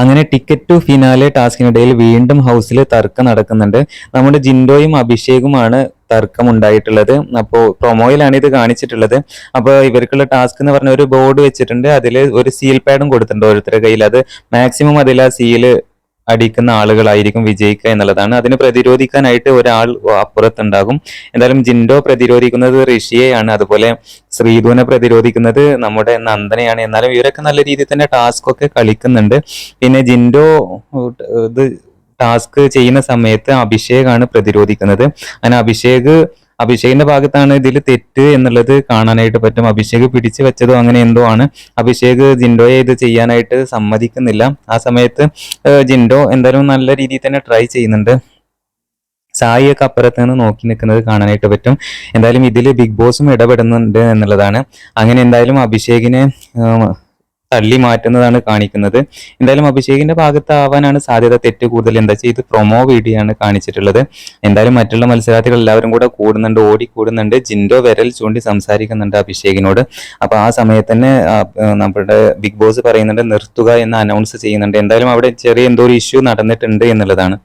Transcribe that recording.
അങ്ങനെ ticket to finale ടാസ്കിനിടയിൽ വീണ്ടും ഹൗസിൽ തർക്കം നടക്കുന്നുണ്ട്. നമ്മുടെ ജിൻഡോയും അഭിഷേകുമാണ് തർക്കം ഉണ്ടായിട്ടുള്ളത് അപ്പോൾ പ്രൊമോയിലാണ് ഇത് കാണിച്ചിട്ടുള്ളത്. അപ്പോൾ ഇവർക്കുള്ള ടാസ്ക് എന്ന് പറഞ്ഞ ഒരു ബോർഡ് വെച്ചിട്ടുണ്ട്. അതിൽ ഒരു സീൽ പാഡും കൊടുത്തിട്ടുണ്ട് ഓരോരുത്തരുടെ കയ്യിൽ അത് മാക്സിമം അതിൽ ആ സീൽ അടിക്കുന്ന ആളുകളായിരിക്കും വിജയിക്കുക എന്നുള്ളതാണ്. അതിന് പ്രതിരോധിക്കാനായിട്ട് ഒരാൾ അപ്പുറത്തുണ്ടാകും. എന്തായാലും ജിൻഡോ പ്രതിരോധിക്കുന്നത് ഋഷിയെയാണ്. അതുപോലെ ശ്രീധുവിനെ പ്രതിരോധിക്കുന്നത് നമ്മുടെ നന്ദനയാണ്. എന്നാലും ഇവരൊക്കെ നല്ല രീതിയിൽ തന്നെ ടാസ്ക് ഒക്കെ കളിക്കുന്നുണ്ട്. പിന്നെ ജിൻഡോ ഇത് ടാസ്ക് ചെയ്യുന്ന സമയത്ത് അഭിഷേകാണ് പ്രതിരോധിക്കുന്നത്. അങ്ങനെ അഭിഷേക് അഭിഷേകിന്റെ ഭാഗത്താണ് ഇതിൽ തെറ്റ് എന്നുള്ളത് കാണാനായിട്ട് പറ്റും. അഭിഷേക് പിടിച്ചു വെച്ചതോ അങ്ങനെ എന്തോ ആണ്. അഭിഷേക് ജിൻഡോയെ ഇത് ചെയ്യാനായിട്ട് സമ്മതിക്കുന്നില്ല. ആ സമയത്ത് ജിൻഡോ എന്തായാലും നല്ല രീതിയിൽ തന്നെ ട്രൈ ചെയ്യുന്നുണ്ട്. സായിയൊക്കെ അപ്പുറത്ത് നിന്ന് നോക്കി നിൽക്കുന്നത് കാണാനായിട്ട് പറ്റും. എന്തായാലും ഇതിൽ ബിഗ് ബോസും ഇടപെടുന്നുണ്ട് എന്നുള്ളതാണ്. അങ്ങനെ എന്തായാലും അഭിഷേകിനെ തള്ളി മാറ്റുന്നതാണ് കാണിക്കുന്നത്. എന്തായാലും അഭിഷേകിന്റെ ഭാഗത്താവാനാണ് സാധ്യത തെറ്റ് കൂടുതൽ. എന്താ ഇത് പ്രൊമോ വീഡിയോ ആണ് കാണിച്ചിട്ടുള്ളത്. എന്തായാലും മറ്റുള്ള മത്സരാർത്ഥികൾ എല്ലാവരും കൂടെ കൂടുന്നുണ്ട് ഓടി കൂടുന്നുണ്ട് ജിൻഡോ വിരൽ ചൂണ്ടി സംസാരിക്കുന്നുണ്ട് അഭിഷേകിനോട്. അപ്പൊ ആ സമയത്ത് തന്നെ നമ്മുടെ ബിഗ് ബോസ് പറയുന്നുണ്ട് നിർത്തുക എന്ന് അനൗൺസ് ചെയ്യുന്നുണ്ട്. എന്തായാലും അവിടെ ചെറിയ എന്തോ ഒരു ഇഷ്യൂ നടന്നിട്ടുണ്ട് എന്നുള്ളതാണ്.